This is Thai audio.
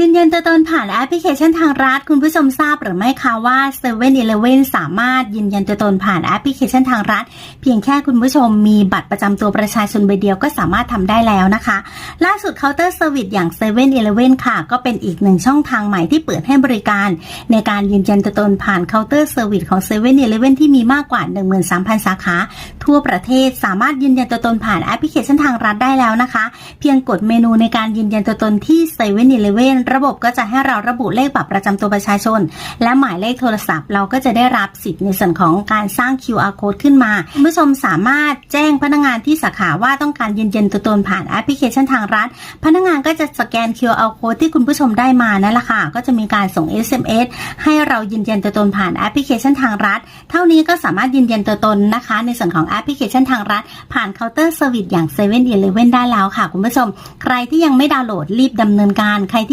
ยืนยันตัวตนผ่านแอปพลิเคชันทางรัฐ คุณผู้ชมทราบหรือไม่คะว่า7 e เ e ่ e อสามารถยืนยันตัวตนผ่านแอปพลิเคชันทางรัฐ เพียงแค่คุณผู้ชมมีบัตรประจำตัวประชาชนใบเดียวก็สามารถทำได้แล้วนะคะ ล่าสุดเคาน์เตอร์เซอร์วิสอย่าง7 e เ e ่ e ค่ะ ก็เป็นอีกหนึ่งช่องทางใหม่ที่เปิดให้บริการ ในการยืนยันตัวตนผ่านเคาน์เตอร์เซอร์วิสของ7 e เ e ่ e ที่มีมากกว่า 13,000 สาขา ทั่วประเทศสามารถยืนยันตัวตนผ่านแอปพลิเคชันทางรัฐได้แล้วนะคะ เพียงกดเมนูในการยืนยันตัวตนที่7 e เ e ่ e ระบบก็จะให้เราระบุเลขบัตรประจำตัวประชาชน และหมายเลขโทรศัพท์ เราก็จะได้รับสิทธิ์ในส่วนของการสร้าง QR code ขึ้นมาคุณผู้ชมสามารถแจ้งพนักงานที่สาขาว่าต้องการยืนยันตัวตนผ่านแอปพลิเคชันทางรัฐ พนักงานก็จะสแกน QR code ที่คุณผู้ชมได้มานั่นแหละค่ะ ก็จะมีการส่ง SMS ให้เรายืนยันตัวตนผ่านแอปพลิเคชันทางรัฐ เท่านี้ก็สามารถยืนยันตัวตนนะคะ ในส่วนของแอปพลิเคชันทางรัฐ ผ่านเคาน์เตอร์เซอร์วิสอย่าง7 e เ e ่ e ได้แล้วค่ะ คุณผู้ชม ใครที่ยังไม่ดาวน์โหลดรีบดำเนินการใครที่